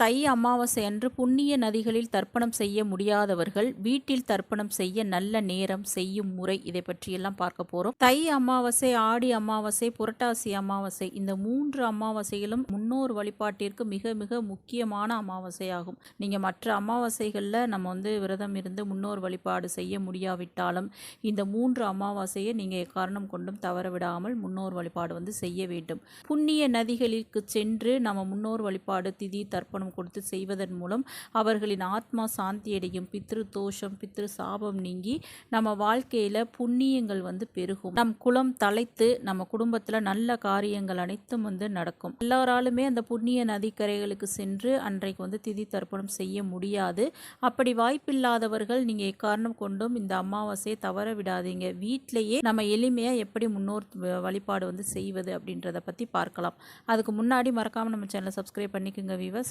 தை அமாவாசை அன்று புண்ணிய நதிகளில் தர்ப்பணம் செய்ய முடியாதவர்கள் வீட்டில் தர்ப்பணம் செய்ய நல்ல நேரம் செய்யும் முறை இதை பற்றியெல்லாம் பார்க்க போகிறோம் தை அமாவாசை ஆடி அமாவாசை புரட்டாசி அமாவாசை இந்த மூன்று அமாவாசைகளும் முன்னோர் வழிபாட்டிற்கு மிக மிக முக்கியமான அமாவாசையாகும். நீங்கள் மற்ற அமாவாசைகளில் நம்ம வந்து விரதம் இருந்து முன்னோர் வழிபாடு செய்ய முடியாவிட்டாலும் இந்த மூன்று அமாவாசையை நீங்கள் எக்காரணம் கொண்டும் தவற விடாமல் முன்னோர் வழிபாடு வந்து செய்ய வேண்டும். புண்ணிய நதிகளுக்கு சென்று நம்ம முன்னோர் வழிபாடு திதி தர்ப்பணம் கொடுத்து செய்வதன் மூலம் அவர்களின் ஆத்மா சாந்தியடையும். பித்ரு தோஷம் பித்ரு சாபம் நீங்கி நம்ம வாழ்க்கையில் புண்ணியங்கள் வந்து பெருகும். நம் குலம் தலைத்து நம்ம குடும்பத்தில் நல்ல காரியங்கள் அனைத்தும் வந்து நடக்கும். எல்லாராலுமே அந்த புண்ணிய நதிக்கரைகளுக்கு சென்று அன்றைக்கு வந்து திதி தர்ப்பணம் செய்ய முடியாது. அப்படி வாய்ப்பில்லாதவர்கள் நீங்கள் எக்காரணம் கொண்டும் இந்த அமாவாசையை தவற விடாதீங்க. வீட்டிலேயே நம்ம எளிமையாக எப்படி முன்னோர் வ- வழிபாடு வந்து செய்வது அப்படின்றத பற்றி பார்க்கலாம். அதுக்கு முன்னாடி மறக்காமல் நம்ம சேனலை சப்ஸ்கிரைப் பண்ணிக்கோங்க வீவர்ஸ்